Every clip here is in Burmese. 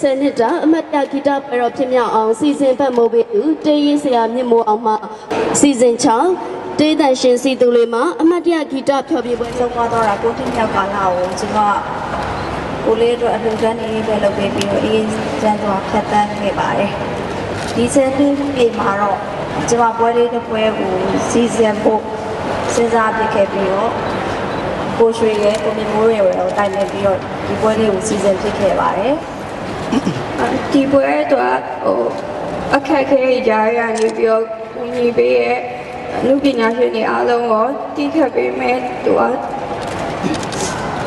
ဆယ်နှစ်တာအမတ်တဂီတပွဲတော်ဖြစ်မြောက်အောင်စီစဉ်ဖတ်မိုးပေးသူတေးရေးဆရာမြင့်မိုးအောင်မှစီစဉ်ချောင်းတေးတန်ရှင်စီသူလေးမှာအမတ်တဂီတဖျော်ဖြေပွဲဆုံးသွားတော့တာကိုတိမြောက်ကာလာကိုကျွန်တော်ကိုလေးတို့အလှူဒန်းနေပဲလုပ်ပေးပြီးတော့အေးကျန်းသွားဖြတ်တန်းခဲ့ပါတယ်ဒီစက်တူပြေမှာတော့ကျွန်မပွဲလေးတစ်ပွဲကိုစီစဉ်ဖို့စဉ်းစားပြခဲ့ပြီးတော့ကိုရွှေရဲ့ကိုမြမိုးရဲ့ကိုတိုင်နေပြီးတော့ဒီပွဲလေးကိုစီစဉ်ဖြစ်ခဲ့ပါတယ် ဒီပွဲတော့ဟိုအခက်အခဲကြားရနေပြီးတော့ဝင်ကြီးပေးရဲ့အမှုပညာရှင်တွေအားလုံးကိုတီးခတ်ပေးမယ်သူက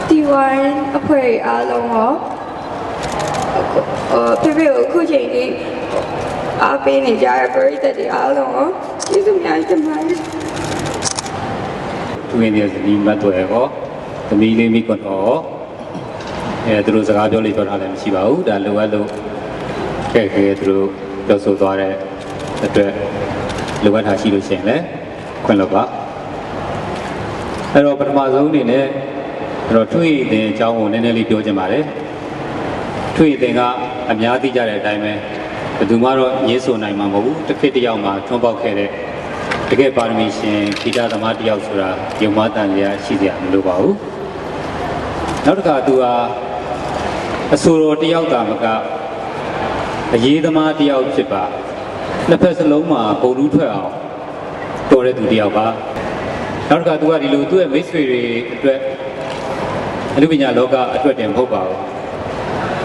ဒီဝိုင်းအဖွဲ့အားလုံးကိုဟိုဖေဖေကိုအခုချိန်ကြီးအားပေးနေကြတဲ့ပရိသတ်တွေအားလုံးကိုကျေးဇူးများတင်ပါတယ်သူငယ်တဲ့ဇနီးမတ်တွေရောသမီးလေးမိကွန်တော့ အဲသူတို့စကားပြောလို့ပြောထားလည်းမရှိပါဘူးဒါလိုအပ်လို့ခက်ခဲသူတို့ပြောဆိုသွားတဲ့အတွက်လိုအပ်တာရှိလို့ရှိရင်လည်းခွင့်လို့ပါအဲ့တော့ပထမဆုံးအနေနဲ့အဲ့တော့ထွေအတင်အကြောင်းကိုနည်းနည်းလေးပြောချင်ပါတယ်ထွေအတင်ကအများသိကြတဲ့အတိုင်းပဲဘယ်သူမှတော့ရေးဆိုနိုင်မှာမဟုတ်ဘူးတစ်ခေတ်တစ်ယောက်မှာထွန်းပေါက်ခဲ့တဲ့တကယ်ပါရမီရှင်ဂီတသမားတစ်ယောက်ဆိုတာယုံမတန်ရရှိကြမလို့ပါဘူးနောက်တစ်ခါသူဟာ အဆိုတော်တစ်ယောက်သာမကအရေးသမားတစ်ယောက်ဖြစ်ပါနှစ်ဖက်စလုံးမှာပုံလူးထွက်အောင်တော်တဲ့သူတစ်ယောက်ပါနောက်တစ်ခါသူကဒီလိုသူ့ရဲ့မိတ်ဆွေတွေအတွက်အနုပညာလောကအတွက်တင်မဟုတ်ပါဘူး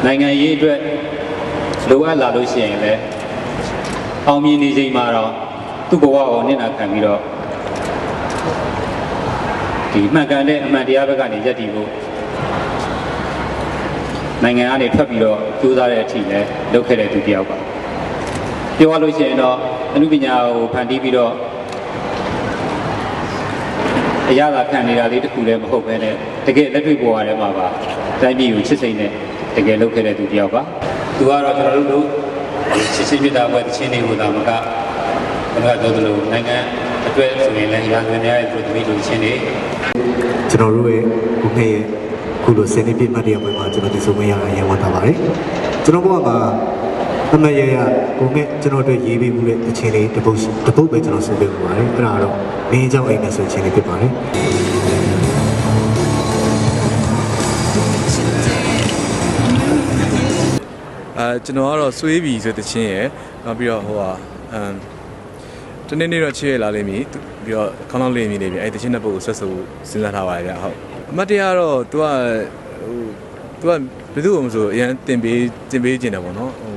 နိုင်ငံရေးအတွက်လိုအပ်လာလို့ရှိရင်လည်းအောင်မြင်နေချိန်မှာတော့သူ့ဘဝကိုနစ်နာခံပြီးတော့ဒီမှန်ကန်တဲ့အမှန်တရားဘက်ကနေယက်တည်ဖို့ နိုင်ငံကနေထွက်ပြီးတော့ကြိုးစားတဲ့အထိလည်းလုပ်ခဲ့တဲ့သူတစ်ယောက်ပါပြောရလို့ရှိရင်တော့အမှုပညာကိုဖန်တီးပြီးတော့အရသာခံနေတာလေးတစ်ခုလည်းမဟုတ်ပဲနဲ့တကယ်လက်တွေ့ပေါ်ရတယ်မှာပါတိုင်းပြည်ကိုချစ်စိမ့်နဲ့တကယ်လုပ်ခဲ့တဲ့သူတစ်ယောက်ပါသူကတော့ကျွန်တော်တို့ချစ်ချင်းမြတ်တာပွဲတခြင်းတွေကိုသာမကဘုရားပြောသလိုနိုင်ငံအတွက်ဆိုရင်လည်းရာဇဝင်များရဲ့ပြည်သူလူချင်းတွေကျွန်တော်တို့ရဲ့ဘုခေရဲ့ ခုလိုစနေပြည့်မှတ်တရပွဲမှာကျွန်တော်ဒီဆိုမရအရင်ဝတ်ထားပါတယ်ကျွန်တော်ဘဝမှာအမရရဘုငဲကျွန်တော်တို့ရေးပေးမှုတဲ့အခြေအနေတစ်ပုတ်တစ်ပုတ်ပဲကျွန်တော်ဆိုပေးပါပါတယ်အဲ့ဒါတော့မင်းเจ้าအိမ်နဲ့ဆိုအခြေအနေဖြစ်ပါတယ် အဲကျွန်တော်ကတော့ဆွေးပြီဆိုတဲ့ချင်းရယ်နောက်ပြီးတော့ဟိုဟာအမ်တနေ့နေ့တော့ချစ်ရလာလိမ့်မည်သူပြီးတော့ခေါင်းလောင်းလေးမြည်နေပြီအဲ့တချင်းတဲ့ပုတ်ကိုဆက်ဆိုစဉ်းစားထားပါရဲ့ဗျဟုတ် အမတ်တရားတော့ तू ကဟို तू ကဘယ်သူ့ကိုမဆိုအရင်တင်ပေးတင်ပေးခြင်းတယ်ပေါ့နော်ဟို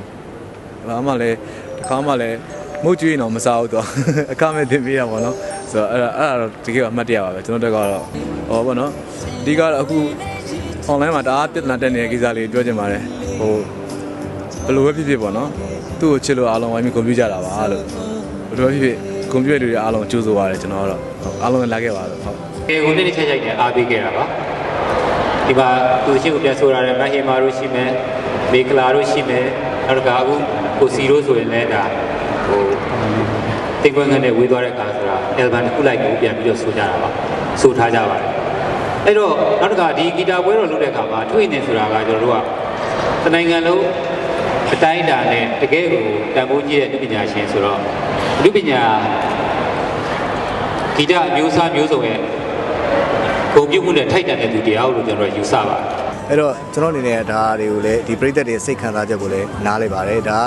ဘာမှလည်းတစ်ခါမှလည်းမုတ်ကျွေးတော့မစားဘူးတော့အခမဲ့တင်ပေးတာပေါ့နော်ဆိုတော့အဲ့ဒါအဲ့ဒါတော့တကယ်အမတ်တရားပါပဲကျွန်တော်တက်ကတော့ဟောပေါ့နော်အဓိကတော့အခု online မှာတအားပြဿနာတက်နေတဲ့ကိစ္စလေးပြောချင်ပါတယ်ဟိုဘယ်လိုပဲဖြစ်ဖြစ်ပေါ့နော်သူ့ကိုချစ်လို့အားလုံးဝိုင်းပြီးကွန်ပျူတာတာပါလို့ဘယ်လိုပဲဖြစ်ဖြစ်ကွန်ပျူတာတွေအားလုံးကြိုးစားရတယ်ကျွန်တော်ကတော့ဟုတ်အားလုံးလည်းလာခဲ့ပါလို့ဟုတ် အေကိုနေ့တစ်ချက်ချက်နဲ့အားပေးခဲ့တာပါဒီမှာသူရှိကိုပြန်ဆိုရတယ်မဟေမာတို့ရှိမယ်မေကလာတို့ရှိမယ်နောက်တစ်ခါအခုကိုစီတို့ဆိုရင်လည်းဒါဟိုတင်ကွန်းကနေဝေးသွားတဲ့ကာဆိုတာ album တစ်ခုလိုက်ကိုပြန်ပြီးတော့ဆိုကြတာပါဆိုထားကြပါတယ်အဲ့တော့နောက်တစ်ခါဒီဂီတာပွဲတော်လုပ်တဲ့အခါမှာထွေနေဆိုတာကကျွန်တော်တို့ကတနိုင်ငံလုံးအတိုင်းအတာနဲ့တကယ်ကိုတန်ဖိုးကြီးတဲ့လူပညာရှင်ဆိုတော့လူပညာဂီတအမျိုးအစားမျိုးစုံရဲ့ ဂုဏ်ပြုမှုနဲ့ထိုက်တန်တဲ့သူတရားလို့ကျွန်တော်ယူဆပါတယ်အဲ့တော့ကျွန်တော်အနေနဲ့ဒါတွေကိုလည်းဒီပြိသက်တွေစိတ်ခံစားချက်ကိုလည်းနားလဲပါတယ်ဒါ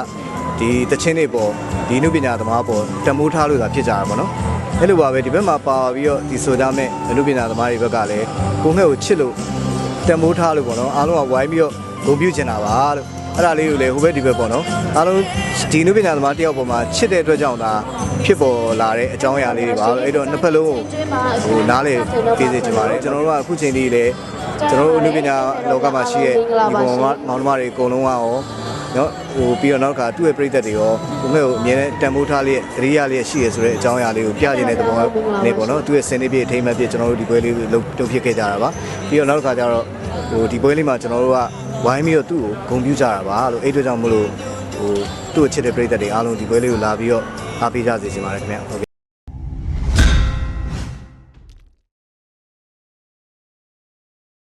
ဒီတချင်းတွေပေါ်ဒီနုပညာသမားပေါ်တမိုးထားလို့သာဖြစ်ကြတာပေါ့နော်အဲ့လိုပါပဲဒီဘက်မှာပါပြီးတော့ဒီဆိုကြမဲ့အနုပညာသမားတွေဘက်ကလည်းကိုငှက်ကိုချစ်လို့တမိုးထားလို့ပေါ့နော်အားလုံးကဝိုင်းပြီးတော့ဂုဏ်ပြုချင်တာပါလို့ အဲ့ဒါလေးကိုလည်းဟိုဘက်ဒီဘက်ပေါ့နော်အားလုံးဒီနုပညာသမားတယောက်ပေါ်မှာချစ်တဲ့အတွက်ကြောင့်ဒါဖြစ်ပေါ်လာတဲ့အကြောင်းအရာလေးတွေပါအဲ့တော့နှစ်ဖက်လုံးကိုဟိုနားလေပြည်စေချင်ပါတယ်ကျွန်တော်တို့ကအခုချိန်လေးလည်းကျွန်တော်တို့အနုပညာလောကမှာရှိတဲ့ဒီပေါ်မှာမောင်နှမတွေအကုန်လုံးကရောနော်ဟိုပြီးတော့နောက်တစ်ခါသူ့ရဲ့ပြည်သက်တွေရောကိုမဲ့ကိုအမြဲတမ်းတန်ဖိုးထားလျက်တရိယာလျက်ရှိရဆိုတဲ့အကြောင်းအရာလေးကိုပြခြင်းတဲ့သဘောနဲ့ပေါ့နော်သူ့ရဲ့စင်နေပြည့်အထိမ်းအမှတ်ပြည့်ကျွန်တော်တို့ဒီပွဲလေးကိုလုပ်လုပ်ဖြစ်ခဲ့ကြတာပါပြီးတော့နောက်တစ်ခါကျတော့ဟိုဒီပွဲလေးမှာကျွန်တော်တို့က ဝိုင်းပြီးတော့သူ့ကိုဂုဏ်ပြုကြတာပါလို့အဲ့အတွက်ကြောင့်မလို့ဟိုသူ့ကိုချစ်တဲ့ပြည်သက်တွေအားလုံးဒီပွဲလေးကိုလာပြီးတော့အားပေးကြစေချင်ပါတယ်ခင်ဗျဟုတ်ကဲ့